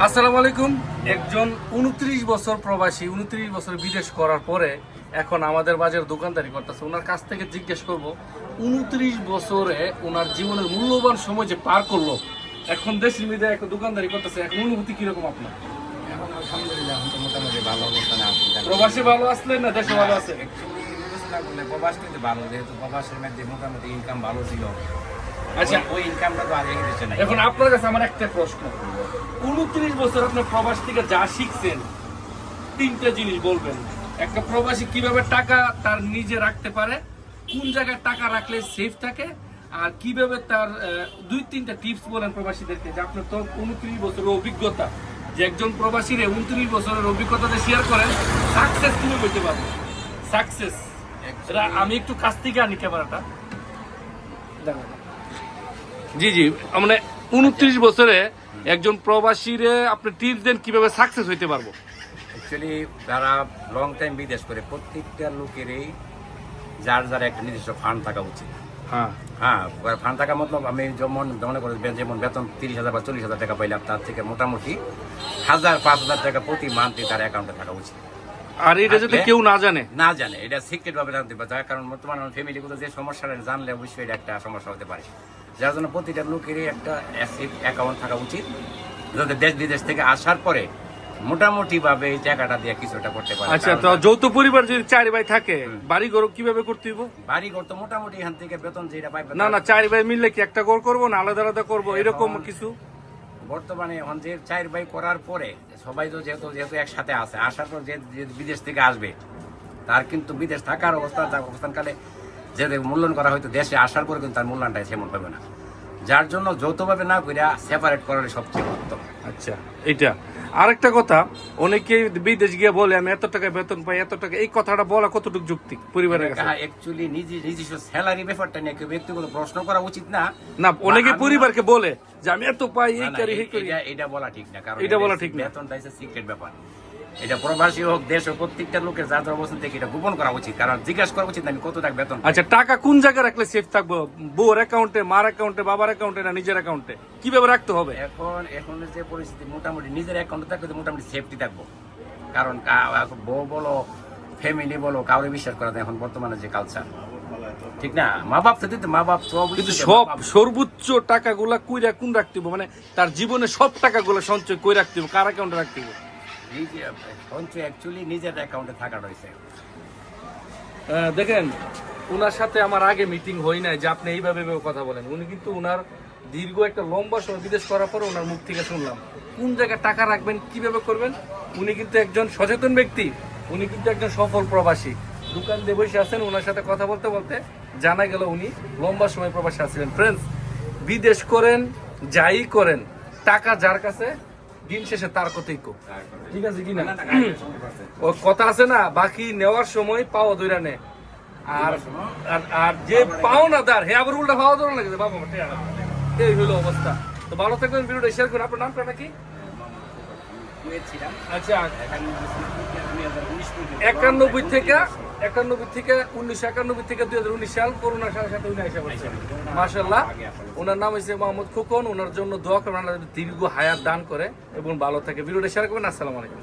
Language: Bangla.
আসসালামু আলাইকুম। একজন উনত্রিশ বছর প্রবাসী উনত্রিশ বছর বিদেশ করার পরে এখন আমাদের বাজার দোকানদারি করতেছে। ওনার কাছ থেকে জিজ্ঞেস করব উনত্রিশ বছরে ওনার জীবনের মূল্যবান সময় যে পার করল এখন দেশের মিডিয়া একটা দোকানদারি করতেছে এখন অনুভূতি কীরকম আপনার? প্রবাসী ভালো আসলেন না দেশে ভালো আছে প্রবাস কিন্তু ভালো যেহেতু প্রবাসের মধ্যে মোটামুটি ইনকাম ভালো ছিল। আচ্ছা ওই- ইনকামটা তো রেখে দিচ্ছে এখন আপনার কাছে আমার একটা প্রশ্ন। উনত্রিশ বছর আপনি প্রবাস থেকে যা শিখছেন তিনটা জিনিস বলবেন। একটা প্রবাসী কীভাবে টাকা তার নিজে রাখতে পারে কোন জায়গায় টাকা রাখলে সেফ থাকে আর কীভাবে তার দুই তিনটা টিপস বলেন প্রবাসীদেরকে যে আপনার তো উনত্রিশ বছরের অভিজ্ঞতা। যে একজন প্রবাসীরে উনত্রিশ বছরের অভিজ্ঞতাটা শেয়ার করেন সাকসেস তুমি বলতে পারব? সাকসেস আমি একটু কাছ থেকে আনি ক্যামেরাটা জি জি। মানে উনত্রিশ বছরে একজন প্রবাসীরে আপনি টিপস দেন কীভাবে সাকসেস হইতে পারব? অ্যাকচুয়ালি যারা লং টাইম বিদেশ করে প্রত্যেকটা লোকেরই যার যার একটা নির্দিষ্ট ফান্ড থাকা উচিত। হ্যাঁ। হ্যাঁ ফান্ড থাকা মতলব আমি যেমন মনে করি যেমন বেতন তিরিশ হাজার বা চল্লিশ হাজার টাকা পাইলাম তার থেকে মোটামুটি হাজার পাঁচ হাজার টাকা প্রতি মান্থলি তার অ্যাকাউন্টে থাকা উচিত। আর এটা যদি কেউ না জানে। না জানে এটা সিক্রেট ভাবে জানতে পারে তার কারণ বর্তমানে ফ্যামিলিগুলো যে সমস্যাটা জানলে অবশ্যই এটা একটা সমস্যা হতে পারে। যার জন্য প্রতিটা লোকেরই একটা অ্যাকাউন্ট থাকা উচিত। যাতে দেশ বিদেশ থেকে আসার পরে মোটামুটি ভাবে এই টাকাটা দিয়ে কিছু কিছুটা করতে পারে। আচ্ছা তো যৌথ পরিবার যদি চার ভাই থাকে বাড়ি ঘর কীভাবে করতে হইব? বাড়ি ঘর তো মোটামুটি এখান থেকে বেতন যেটা পাই না না চার ভাই মিললে কি একটা ঘর করব না আলাদা আলাদা করব? এরকম কিছু? বর্তমানে এখন যে চার ভাই করার পরে সবাই তো যেহেতু যেহেতু একসাথে আছে আসার পর যে যে বিদেশ থেকে আসবে তার কিন্তু বিদেশ থাকার অবস্থা তার অবস্থানকালে যে মূল্যায়ন করা হয়তো দেশে আসার পরে কিন্তু তার মূল্যায়নটা সেমন হবে না। যার জন্য যৌথভাবে না করিয়া সেপারেট করার সবচেয়ে উত্তম। আচ্ছা এটা আরেকটা কথা অনেকে বিদেশ গিয়ে বলে আমি এত টাকা বেতন পাই এত টাকা এই কথাটা বলা কতটুকু যুক্তি পরিবারের কাছে? অ্যাকচুয়ালি নিজে নিজস্ব স্যালারি ব্যাপারটা নিয়ে কেউ ব্যক্তিগত প্রশ্ন করা উচিত না। না অনেকে পরিবারকে বলে যে আমি এত পাই এই করি এই করি এটা- এটা বলা ঠিক না কারণ এটা বলা ঠিক না। বেতনটা হচ্ছে সিক্রেট ব্যাপার। এটা প্রবাসী হোক দেশ হোক প্রত্যেকটা লোকের যার যার অবস্থান থেকে এটা গোপন করা উচিত। কারণ জিজ্ঞাসা করা উচিত আমি কত টাকা বেতন আচ্ছা টাকা কোন জায়গায় রাখলে সেফ থাকব? বউর অ্যাকাউন্টে মার অ্যাকাউন্টে বাবার অ্যাকাউন্টে না নিজের অ্যাকাউন্টে কীভাবে রাখতে হবে? এখন এখন যে পরিস্থিতি মোটামুটি নিজের অ্যাকাউন্টে থাকলে তো মোটামুটি সেফটি থাকব। কারণ বউ বলো ফ্যামিলি বলো কাউরে বিশ্বাস করা যায় এখন বর্তমানে যে কালচার ঠিক না? মা বাপ তো দিতে মা বাপ তো কিন্তু সব সর্বোচ্চ টাকাগুলা কইরা কোন রাখতে মানে তার জীবনে সব টাকাগুলো সঞ্চয় কই রাখতে হবে কার অ্যাকাউন্টে রাখতে হবে এই যে অ্যাকচুয়ালি নিজের অ্যাকাউন্টে থাকা রয়েছে। দেখেন ওনার সাথে আমার আগে মিটিং হই নাই, যে আপনি এইভাবে কথা বলেন। উনি কিন্তু ওনার দীর্ঘ একটা লম্বা সময় বিদেশ করার পর ওনার মুখ থেকে শুনলাম। কোন জায়গায় টাকা রাখবেন, কীভাবে করবেন? উনি কিন্তু একজন সচেতন ব্যক্তি। উনি কিন্তু একজন সফল প্রবাসী। দোকান দিয়ে বসে আছেন ওনার সাথে কথা বলতে বলতে জানা গেল উনি লম্বা সময় প্রবাসী আছিলেন। ফ্রেন্ডস বিদেশ করেন, যাই করেন, টাকা যার কাছে দিন শেষে তার কথাই কো। ঠিক আছে কি না? ও কথা আছে না বাকি নেওয়ার সময় পাওয়া দইরা নে। আর আর- আর যে পাও না তার হে আবার উল্টা পাওয়া দৌড় লাগে বাবা। এই হলো অবস্থা। তো ভালো থাকবেন ভিডিওটা শেয়ার করুন। আপনার নামটা নাকি? আচ্ছা। একানব্বই থেকে একানব্বই থেকে উনিশশো একানব্বই থেকে দুই হাজার উনিশ সাল করোনা সাথে সাথে উনি আসা পড়ছে। মাসাল্লাহ ওনার নাম হচ্ছে মোহাম্মদ খোকন। ওনার জন্য দোয়া করেন দীর্ঘ হায়াত দান করে এবং ভালো থাকে। ভিডিওটা শেয়ার করবেন। আসসালামু আলাইকুম।